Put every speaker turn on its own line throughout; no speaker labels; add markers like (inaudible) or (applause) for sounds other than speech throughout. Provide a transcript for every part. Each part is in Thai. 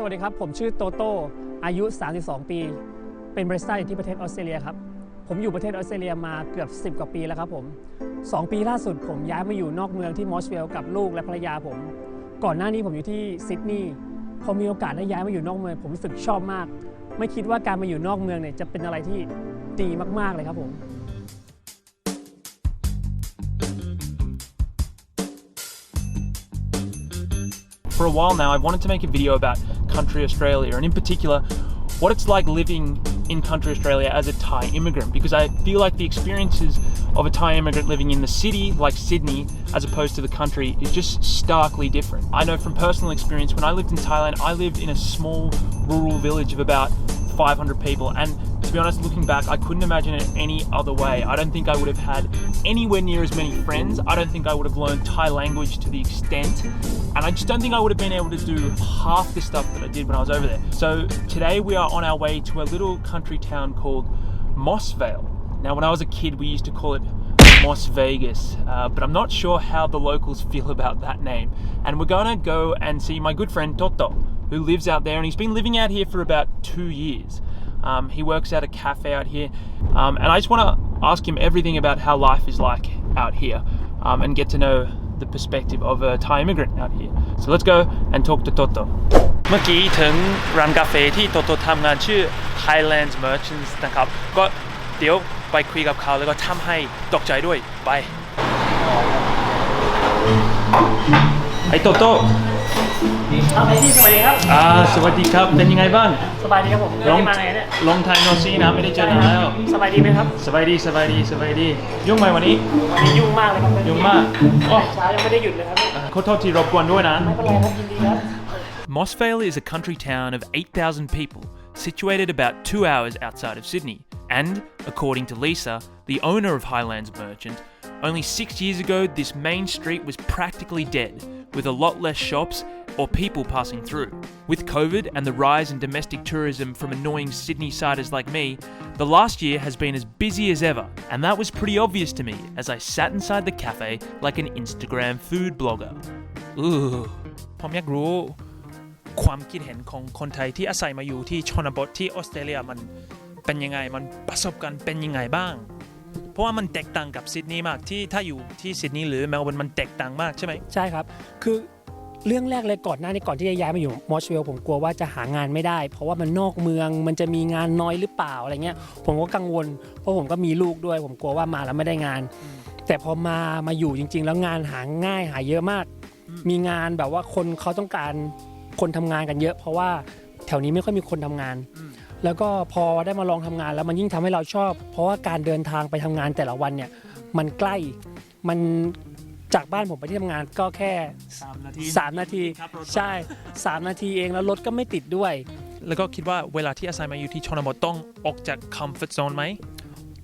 สวัสดีครับ ผมชื่อโตโต้อายุ 32 ปี เป็นบริษัทอยู่ที่ประเทศออสเตรเลียครับ ผมอยู่ประเทศออสเตรเลียมาเกือบ 10 กว่าปีแล้วครับผม 2 ปีล่าสุดผมย้ายมาอยู่นอกเมืองที่มอสเวลกับลูกและภรรยาผม ก่อนหน้านี้ผมอยู่ที่ซิดนีย์พอมีโอกาสได้ย้ายมาอยู่นอกเมือง ผมรู้สึกชอบมาก ไม่คิดว่าการมาอยู่นอกเมืองเนี่ยจะเป็นอะไรที่ดีมากๆเลยครับผม
For a while now, I've wanted to make a video about country Australia, and in particular, what it's like living in country Australia as a Thai immigrant, because I feel like the experiences of a Thai immigrant living in the city, like Sydney, as opposed to the country, is just starkly different. I know from personal experience, when I lived in Thailand, I lived in a small rural village of about 500 people, and to be honest, looking back, I couldn't imagine it any other way. I don't think I would have had anywhere near as many friends. I don't think I would have learned Thai language to the extent. And I just don't think I would have been able to do half the stuff that I did when I was over there. So today we are on our way to a little country town called Mossvale. Now, when I was a kid, we used to call it Moss Vegas, uh, but I'm not sure how the locals (laughs) feel about that name. And we're gonna go and see my good friend Toto, who lives out there, and he's been living out here for about two years. Um, he works at a cafe out here, um, and I just want to ask him everything about how life is like out here um, and get to know the perspective of a Thai immigrant out here. So let's go and talk to Toto. เมื่อกี้ถึงร้านกาแฟที่โตโตทำงานชื่อ Highlands Merchants นะครับ ก็เดี๋ยวไปคุยกับเขาแล้วก็ทำให้ตกใจด้วย ไป ไอโตโต้
เอาไปที่สวัสดีครับ
อ่าสวัสดีครับ เป็นยังไงบ้าง
สบายดีครับผมไม่ได้มาไหนเนี่ย
ลองไทยโนซีนะไม่ได้เจอกันแล้ว
สบายดีไหมครับ
สบายดีสบายดีสบายดี ยุ่งไหมวันนี้
วันนี้ยุ่งมากเลยครับ
ยุ่งมากอ๋อ
เช้ายังไม่ได้หยุดเลยครับ
ขอโทษที่รบกวนด้วยนะ
ไม่เป็นไรครับยินดีครับ
Mossvale is a country town of 8,000 people, situated about two hours outside of Sydney. And, according to Lisa, the owner of Highlands Merchant, only six years ago this main street was practically dead, with a lot less shops or people passing through. With COVID and the rise in domestic tourism from annoying Sydney siders like me, the last year has been as busy as ever, and that was pretty obvious to me as I sat inside the cafe like an Instagram food blogger. Ooh, ผมอยากรู้ ความคิดเห็นของคนไทยที่อาศัยมาอยู่ที่ชนบทที่ออสเตรเลียมันเป็นยังไง มันประสบการณ์เป็นยังไงบ้าง เพราะว่ามันแตกต่างกับซิดนีย์มากที่ถ้าอยู่ที่ซิดนีย์หรือเมลเบิร์นมันแตกต่างมากใช่ไหม
ใช่ครับ คือ เรื่องแรกเลยก่อนหน้านี้ก่อนที่จะย้ายมาอยู่มอสเวลผมกลัวว่าจะหางานไม่ได้ เพราะว่ามันนอกเมืองมันจะมีงานน้อยหรือเปล่าอะไรเงี้ย ผมก็กังวล เพราะผมก็มีลูกด้วย ผมกลัวว่ามาแล้วไม่ได้งาน แต่พอมามาอยู่จริง ๆ แล้วงานหาง่ายหาเยอะมาก มีงานแบบว่าคนเขาต้องการคนทำงานกันเยอะ เพราะว่าแถวนี้ไม่ค่อยมีคนทำงาน แล้วก็พอได้มาลองทำงานแล้วมันยิ่งทำให้เราชอบ เพราะว่าการเดินทางไปทำงานแต่ละวันเนี่ยมันใกล้มัน จากบ้านผมไปที่ทำงานก็แค่
3นาที
3 นาทีใช่ 3 นาทีเองแล้วรถก็ไม่ติดด้วย
แล้วก็คิดว่าเวลาที่อาศัยมาอยู่ที่ชนบทต้องออกจากคอมฟอร์ทโซนไหม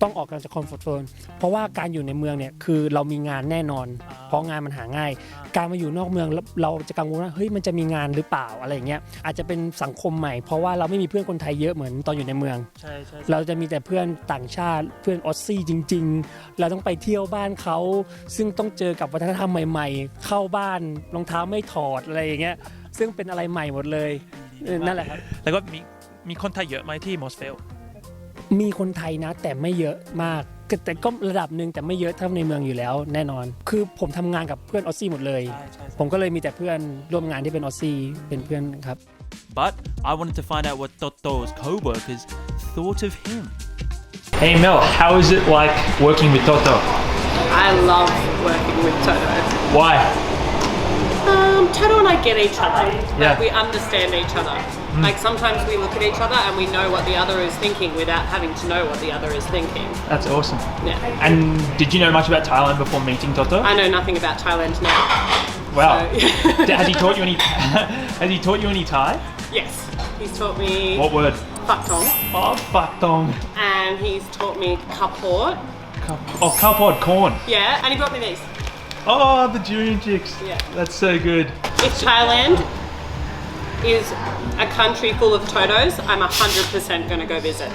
ต้องออกจากคอมฟอร์ทโซนเพราะว่าการอยู่ในเมืองเนี่ยคือเรามีงานแน่นอน
อ่า
เพราะงานมันหาง่าย การมาอยู่นอกเมืองแล้วเราจะกังวลว่าเฮ้ยมันจะมีงานหรือเปล่าอะไรอย่างเงี้ยอาจจะเป็นสังคมใหม่ เพราะว่าเราไม่มีเพื่อนคนไทยเยอะเหมือนตอนอยู่ในเมือง
ใช่ใช่
เราจะมีแต่เพื่อนต่างชาติเพื่อนออสซี่จริง ๆ เราต้องไปเที่ยวบ้านเขา ซึ่งต้องเจอกับวัฒนธรรมใหม่ ๆ เข้าบ้านรองเท้าไม่ถอดอะไรอย่างเงี้ยซึ่งเป็นอะไรใหม่หมดเลยเออนั่นแหละครับ
แล้วก็มีมีคนไทยเยอะไหมที่มอสเฟล
มีคนไทยนะแต่ไม่เยอะมากก็แต่ก็ระดับหนึ่งแต่ไม่เยอะเท่าในเมืองอยู่แล้วแน่นอน คือผมทำงานกับเพื่อนออสซี่หมดเลย ผมก็เลยมีแต่เพื่อนร่วมงานที่เป็นออสซี่เป็นเพื่อนครับ
But I wanted to find out what Toto's co-workers thought of him. Hey Mel, how is it like working with Toto?
I love working with Toto.
Why?
Um, Toto and I get each other.
Yeah.
Like we understand each other. Mm. Like sometimes we look at each other and we know what the other is thinking without having to know what the other is thinking.
That's awesome.
Yeah.
And did you know much about Thailand before meeting Toto?
I know nothing about Thailand now.
Wow.
So- (laughs)
Has he (laughs) taught you any? (laughs) has he taught you any Thai?
yes. He's taught me
What word?
Faktong
Oh, fuck dong.
and he's taught me kaport.
Oh, cowpod corn.
Yeah, and he brought me these.
Oh, the Junior chicks.
Yeah.
That's so good.
It's Thailand is a country full of Totos, I'm 100% going to go visit.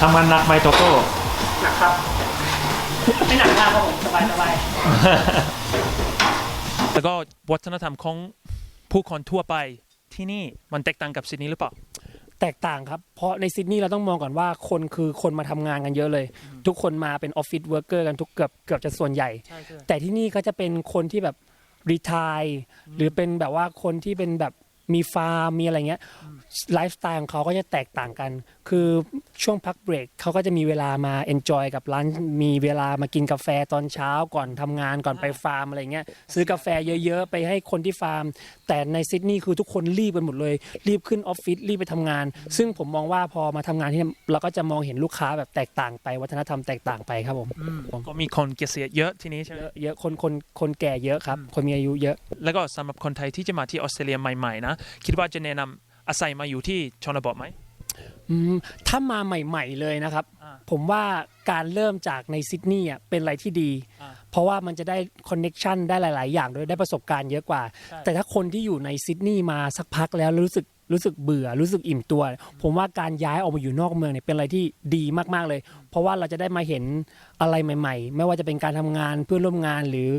ทำงานหนักไหมโตโต้
นะครับ ไม่หนักมากครับผมสบายสบาย
แล้วก็วัฒนธรรมของผู้คนทั่วไปที่นี่มันแตกต่างกับซิดนีย์หรือเปล่า
แตกต่างครับ เพราะในซิดนีย์เราต้องมองก่อนว่าคนคือคนมาทำงานกันเยอะเลย ทุกคนมาเป็นออฟฟิศเวิร์กเกอร์กันทุกเกือบเกือบจะส่วนใหญ่ แต่ที่นี่ก็จะเป็นคนที่แบบรีทายหรือเป็นแบบว่าคนที่เป็นแบบ มีฟาร์มมีอะไรเงี้ยไลฟ์สไตล์ของเขาก็จะแตกต่างกัน คือช่วงพักเบรกเขาก็จะมีเวลามาเอนจอยกับร้าน มีเวลามากินกาแฟตอนเช้าก่อนทำงานก่อนไปฟาร์มอะไรเงี้ยซื้อกาแฟเยอะๆ ไปให้คนที่ฟาร์ม แต่ในซิดนีย์คือทุกคนรีบกันหมดเลย รีบขึ้นออฟฟิศรีบไปทำงาน ซึ่งผมมองว่าพอมาทำงานที่นี่เราก็จะมองเห็นลูกค้าแบบแตกต่างไปวัฒนธรรมแตกต่างไปครับผม
ก็มีคนเกษียณเยอะที่นี่ใช่ไหม
เยอะเยอะคนคนคนแก่เยอะครับ คนมีอายุเยอะ
แล้วก็สำหรับคนไทยที่จะมาที่ออสเตรเลียใหม่ๆนะคิดว่าจะแนะนำอาศัยมาอยู่ที่ชนบทไหม
อืมถ้ามาใหม่ ๆเลยนะครับ
อ่า
ผมว่าการเริ่มจากในซิดนีย์อะเป็นอะไรที่ดี
อ่า
เพราะว่ามันจะได้คอนเน็ชันได้หลาย ๆ อย่างด้วยได้ประสบการณ์เยอะกว่า
ใช่
แต่ถ้าคนที่อยู่ในซิดนีย์มาสักพักแล้วรู้สึก รู้สึกเบื่อรู้สึกอิ่มตัว ผมว่าการย้ายออกมาอยู่นอกเมืองเนี่ยเป็นอะไรที่ดีมากๆเลย เพราะว่าเราจะได้มาเห็นอะไรใหม่ ๆ ไม่ว่าจะเป็นการทำงานเพื่อนร่วมงานหรือ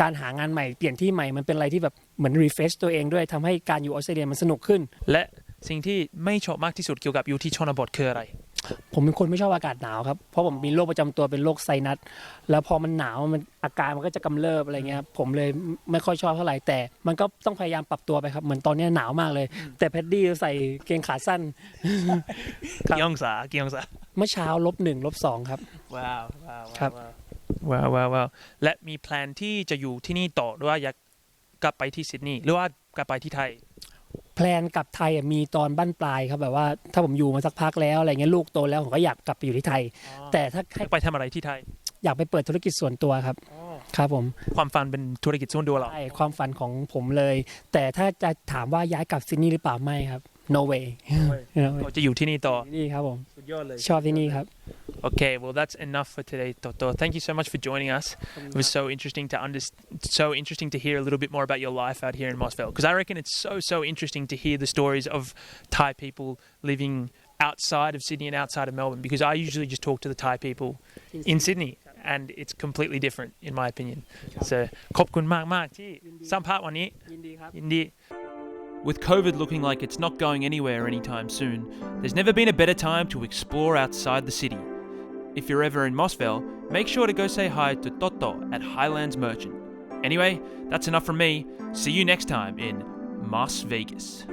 การหางานใหม่เปลี่ยนที่ใหม่มันเป็นอะไรที่แบบเหมือนรีเฟชตัวเองด้วยทำให้การอยู่ออสเตรเลียมันสนุกขึ้น
และสิ่งที่ไม่ชอบมากที่สุดเกี่ยวกับอยู่ที่ชนบทคืออะไร
ผมเป็นคนไม่ชอบอากาศหนาวครับ เพราะผมมีโรคประจำตัวเป็นโรคไซนัส แล้วพอมันหนาวมันอาการมันก็จะกำเริบอะไรเงี้ยครับผมเลยไม่ค่อยชอบเท่าไหร่แต่ มันก็ต้องพยายามปรับตัวไปครับเหมือนตอนเนี้ยหนาวมากเลย แต่แพดดี้ใส่เกงขาสั้นครับ
กี่องศากี่องศา
เมื่อเช้าลบหนึ่งลบสองครับ
ว้าวว้าว
ครับ
ว้าวว้าวว้าวและมีแพลนที่จะอยู่ที่นี่ต่อหรือว่าอยากกลับไปที่ซิดนีย์หรือว่ากลับไปที่ไทย
แพ ลนกลับไทยอะมีตอนบั้นปลายครับแบบว่าถ้าผมอยู่มาสักพักแล้วอะไรเงี้ยลูกโตแล้วผมก็อยากกลับไปอยู่ที่ไทย แต่ถ้าให้
ไปทำอะไรที่ไทย
อยากไปเปิดธุรกิจส่วนตัวครับครับผม
ความฝันเป็นธุรกิจส่วนตัวเรา
ใช่ความฝันของผมเลย แต่ถ้าจะถามว่าย้ายกลับซิดนีย์หรือเปล่าไม่ครับ no way No way
ก็จะอยู่ที่นี่ต่อ
นี่ครับผม
สุดยอดเลย
ชอบที่นี่ครับ
Okay, well that's enough for today, Toto. Thank you so much for joining us. It was so interesting to under, so interesting to hear a little bit more about your life out here in Mossville because I reckon it's so so interesting to hear the stories of Thai people living outside of Sydney and outside of Melbourne because I usually just talk to the Thai people in Sydney and it's completely different in my opinion. So ขอบคุณมากมากๆที่สัมภาษณ์วันนี้
ยินดีครับ
ยินดี with COVID looking like it's not going anywhere anytime soon, there's never been a better time to explore outside the city. If you're ever in Mossville, make sure to go say hi to Toto at Highlands Merchant. Anyway, that's enough from me. See you next time in Las Vegas.